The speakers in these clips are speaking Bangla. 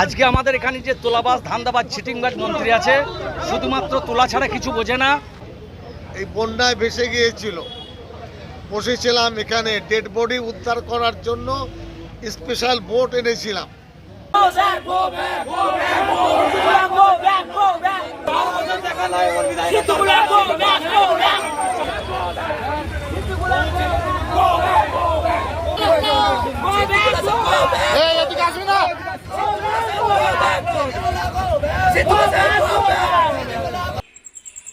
আজকে আমাদের এখানে যে তোলাবাস ধান্দাবাজ ছিটিংবাজ মন্ত্রী আছে শুধুমাত্র তোলা ছাড়া কিছু বোঝে না এই বন্যায় ভেসে গিয়েছিল বসেছিলাম এখানে ডেড বডি উদ্ধার করার জন্য স্পেশাল বোট এনেছিলাম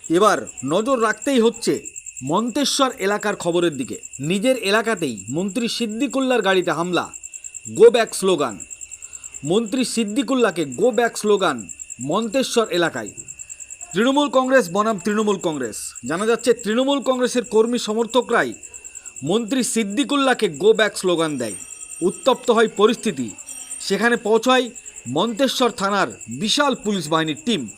এবার নজর রাখতেই হচ্ছে মন্তেশ্বর এলাকার খবরের দিকে। নিজের এলাকাতেই মন্ত্রী সিদ্দিকুল্লার গাড়িতে হামলা। গো ব্যাক স্লোগান মন্ত্রী সিদ্দিকুল্লাকে গো ব্যাক স্লোগান মন্তেশ্বর এলাকায়। তৃণমূল কংগ্রেস, বনাম তৃণমূল কংগ্রেস। জানা যাচ্ছে, তৃণমূল কংগ্রেসের কর্মী সমর্থকরাই মন্ত্রী সিদ্দিকুল্লাকে গো ব্যাক স্লোগান দেয়। উত্তপ্ত হয় পরিস্থিতি। সেখানে পৌঁছায় মন্তেশ্বর থানার বিশাল পুলিশ বাহিনীর টিম।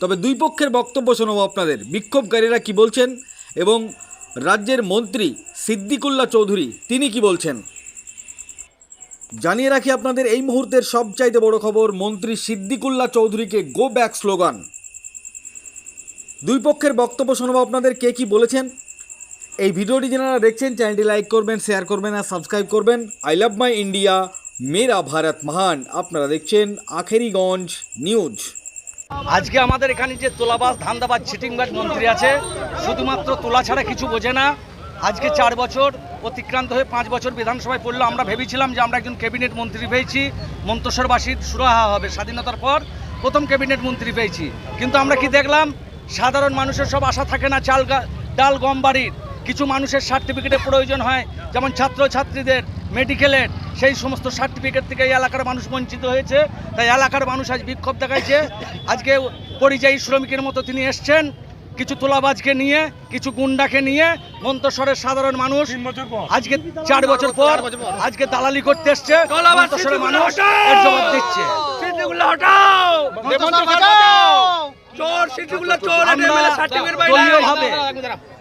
তবে দুই পক্ষের বক্তব্য শোনাবো আপনাদের। বিক্ষোভকারীরা কি বলছেন এবং রাজ্যের মন্ত্রী সিদ্দিকুল্লাহ চৌধুরী, তিনি কি বলছেন? জানিয়ে রাখি আপনাদের, এই মুহূর্তের সবচাইতে বড় খবর, মন্ত্রী সিদ্দিকুল্লাহ চৌধুরীকে গো ব্যাক স্লোগান দুই পক্ষের বক্তব্য শোনাবো আপনাদের, কে কি বলেছেন? এই ভিডিওটি যারা দেখছেন, চ্যানেলটি লাইক করবেন, শেয়ার করবেন আর সাবস্ক্রাইব করবেন। আই লাভ মাই ইন্ডিয়া, মেরা ভারত মহান। আপনারা দেখছেন আখেরিগঞ্জ নিউজ। আজকে আমাদের এখানে যে তোলাবাস ধান্দাবাজ চিটিংবাজ মন্ত্রী আছে, শুধুমাত্র তোলা ছাড়া কিছু বোঝে না। আজকে চার বছর অতিক্রান্ত হয়ে পাঁচ বছর বিধানসভায় পড়ল। আমরা ভেবেছিলাম যে আমরা একজন ক্যাবিনেট মন্ত্রী পেয়েছি মন্তসরবাসীর সুরাহা হবে স্বাধীনতার পর প্রথম ক্যাবিনেট মন্ত্রী পেয়েছি। কিন্তু আমরা কি দেখলাম? সাধারণ মানুষের সব আশা থাকে না, চাল ডাল গম বাড়ির। কিছু মানুষের সার্টিফিকেটের প্রয়োজন হয়, যেমন ছাত্রছাত্রীদের মেডিকেলের সেই সমস্ত সার্টিফিকেট থেকে এই এলাকার মানুষ বঞ্চিত হয়েছে। তাই এলাকার মানুষ আজ বিক্ষোভ দেখাইছে। আজকে পরিযায়ী শ্রমিকের মতো তিনি এসছেন। কিছু তোলাবাজকে নিয়ে কিছু গুন্ডাকে নিয়ে মন্তসরের সাধারণ মানুষ আজকে চার বছর পর আজকে দালালি করতে এসছে। মানুষ এর জবাব দিচ্ছে। দলীয়ভাবে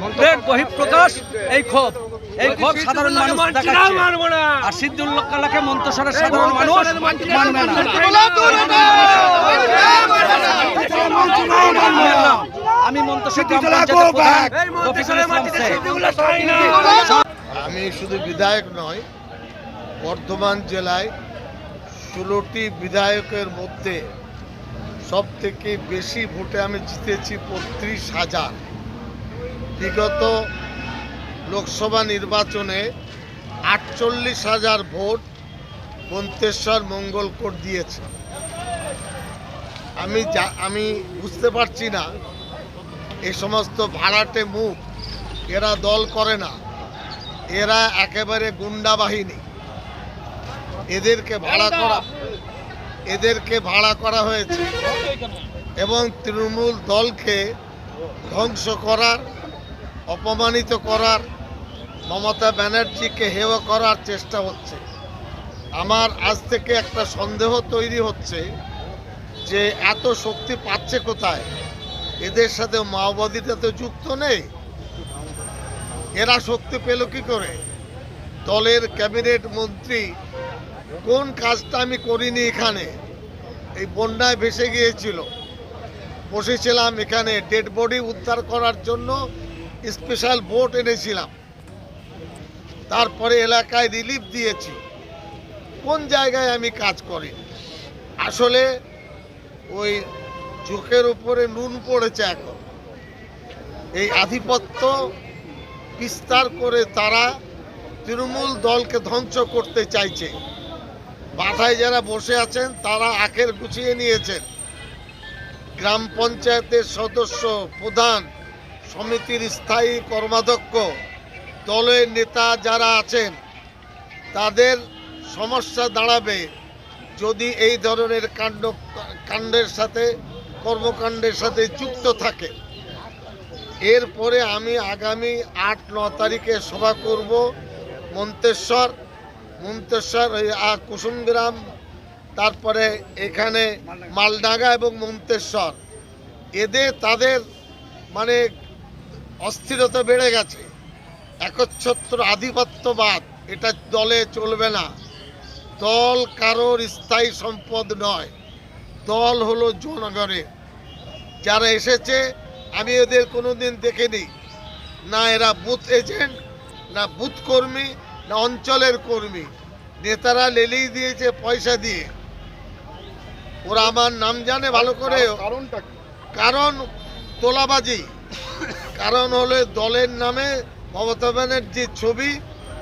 বহিঃপ্রকাশ এই ক্ষোভ এই ক্ষোভ সাধারণ মানুষ আর সিদ্দুল্লাহ কালাকে মন্তসরের সাধারণ মানুষ মানবে না। আমি। আমি শুধু বিধায়ক নয় বর্ধমান জেলায় ষোলোটি বিধায়কের মধ্যে সব থেকে বেশি ভোটে আমি জিতেছি বত্রিশ হাজার। বিগত লোকসভা নির্বাচনে আটচল্লিশ হাজার ভোট মন্তেশ্বর মঙ্গলকোট দিয়েছে। আমি যা আমি বুঝতে পারছি না এই সমস্ত ভাড়াটে মুখ এরা দল করে না এরা একেবারে গুন্ডা বাহিনী। এদেরকে ভাড়া করা এদেরকে ভাড়া করা হয়েছে। এবং তৃণমূল দলকে ধ্বংস করার অপমানিত করার, মমতা ব্যানার্জিকে হেয় করার চেষ্টা হচ্ছে। আমার আজ থেকে একটা সন্দেহ তৈরি হচ্ছে যে এত শক্তি পাচ্ছে কোথায়? এদের সাথে মাওবাদীটা তো যুক্ত নেই। এরা শক্তি পেল কি করে? দলের ক্যাবিনেট মন্ত্রী, কোন কাজটা আমি করিনি এখানে? এই বন্যায় ভেসে গিয়েছিল। বসেছিলাম এখানে ডেড বডি উদ্ধার করার জন্য স্পেশাল বোট এনেছিলাম। তারপরে এলাকায় রিলিফ দিয়েছি। কোন জায়গায় আমি কাজ করি? আসলে ওই চোখের উপরে নুন পড়েছে এখন। এই আধিপত্য বিস্তার করে তারা তৃণমূল দলকে ধ্বংস করতে চাইছে। মাথায় যারা বসে আছেন, তারা আখের গুছিয়ে নিয়েছেন। গ্রাম পঞ্চায়েতের সদস্য প্রধান সমিতির স্থায়ী কর্মাধ্যক্ষ, দলের নেতা যারা আছেন, তাদের সমস্যা দাঁড়াবে যদি এই ধরনের কাণ্ড, কাণ্ডের সাথে, কর্মকাণ্ডের সাথে যুক্ত থাকে। এরপরে আমি আগামী আট, ন তারিখে সভা করব মন্তেশ্বর। মন্তেশ্বর ওই কুসুমগ্রাম, তারপরে এখানে মালডাঙ্গা এবং মন্তেশ্বর। এদের তাদের মানে অস্থিরতা বেড়ে গেছে। একচ্ছত্র আধিপত্যবাদ এটা দলে চলবে না। দল কারোর স্থায়ী সম্পদ নয়। দল হলো জনগণের। যারা এসেছে আমি এদের কোনোদিন দেখিনি। না এরা বুথ এজেন্ট না বুথ কর্মী না অঞ্চলের কর্মী। নেতারা লেলেই দিয়েছে পয়সা দিয়ে। ওরা আমার নাম জানে ভালো করে। কারণটা কারণ তোলাবাজি। কারণ হলো দলের নামে মমতা ব্যানার্জির ছবি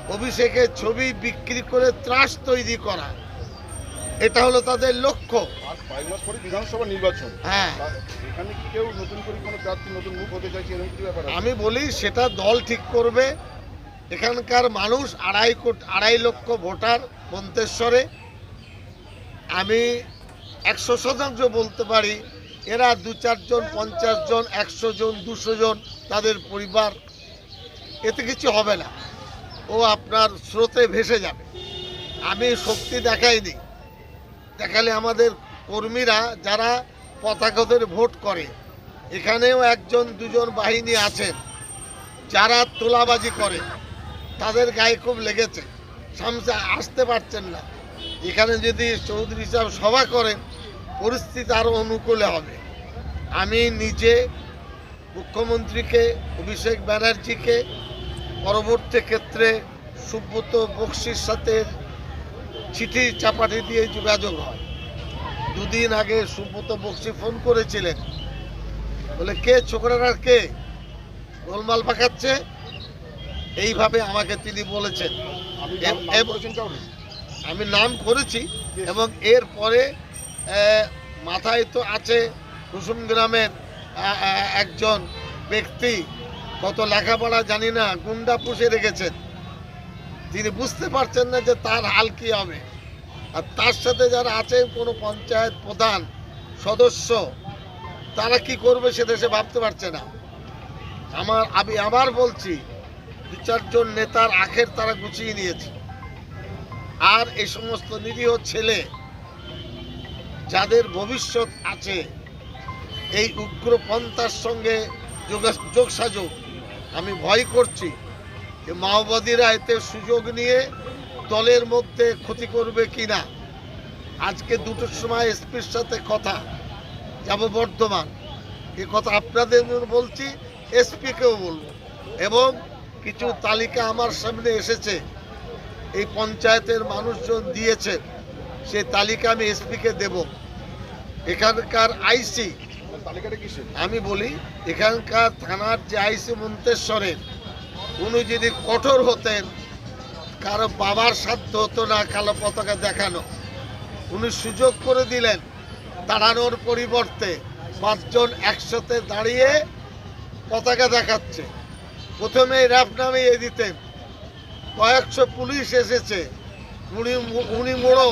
অভিষেকের ছবি বিক্রি করে ত্রাস তৈরি করা। এটা হলো তাদের লক্ষ্য। বিধানসভা নির্বাচন। হ্যাঁ। এখানে কেউ নতুন করে কোনো প্রার্থী নতুন মুখ হতে চাইছে এরকম কিছু ব্যাপার আছে? আমি বলি সেটা দল ঠিক করবে। এখানকার মানুষ আড়াই কোটি আড়াই লক্ষ ভোটার মন্তেশ্বরে। আমি একশো শতাংশ বলতে পারি এরা দু চারজন, পঞ্চাশ জন, একশো জন, দুশো জন তাদের পরিবার। এতে কিছু হবে না। ও আপনার স্রোতে ভেসে যাবে। আমি শক্তি দেখাইনি। দেখালে আমাদের কর্মীরা যারা পতাকাদের ভোট করে, এখানেও একজন, দুজন বাহিনী আছেন, যারা তোলাবাজি করে, তাদের গায়ে খুব লেগেছে। সামনে আসতে পারছেন না। এখানে যদি চৌধুরী সাহেব সভা করেন পরিস্থিতি আরও অনুকূলে হবে। আমি নিজে মুখ্যমন্ত্রীকে অভিষেক ব্যানার্জিকে পরবর্তী ক্ষেত্রে সুব্রত বক্সির সাথে চিঠি চাপাটি দিয়ে যোগাযোগ হয়। দুদিন আগে সুব্রত বক্সি ফোন করেছিলেন। বলে কে ছোকরার কে? গোলমাল পাকাচ্ছে? এইভাবে আমাকে তিনি বলেছেন? আমি নাম করেছি এবং এরপরে আহ, মাথায় তো আছে কুসুম গ্রামের একজন ব্যক্তি। কত লেখাপড়া জানি না, গুন্ডা পুষে রেখেছেন। তিনি বুঝতে পারছেন না যে তার হাল কি হবে। আর তার সাথে যারা আছেন কোনো পঞ্চায়েত প্রধান সদস্য, তারা কি করবে সেটা সে ভাবতে পারছে না। আমার, আমি আবার বলছি, দু চারজন নেতার আখের তারা গুছিয়ে নিয়েছে। আর এই সমস্ত নিরীহ ছেলে যাদের ভবিষ্যৎ আছে, এই উগ্রপন্থার সঙ্গে যোগা- যোগসাযোগ। আমি ভয় করছি যে মাওবাদীরা এতে সুযোগ নিয়ে দলের মধ্যে ক্ষতি করবে কি না আজকে দুটোর সময় এসপির সাথে কথা, যাব বর্ধমান। এ কথা আপনাদের বলছি, এসপিকেও বলব। এবং কিছু তালিকা আমার সামনে এসেছে। এই পঞ্চায়েতের মানুষজন দিয়েছেন। সেই তালিকা আমি এসপিকে দেব। এখানকার আইসি আমি বলি এখানকার থানার যে আইসি মন্তেশ্বরের উনি যদি কঠোর হতেন কারও বাবার সাধ্য হতো না কালো পতাকা দেখানো। উনি সুযোগ করে দিলেন দাঁড়ানোর পরিবর্তে পাঁচজন একসাথে দাঁড়িয়ে পতাকা দেখাচ্ছে। প্রথমে র্যাপ নামিয়ে দিতেন। কয়েকশো পুলিশ এসেছে। উনি উনি মোড়ল।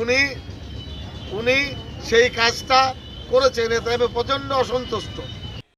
উনি উনি সেই কাজটা করেছেন এতে আমি প্রচণ্ড অসন্তুষ্ট।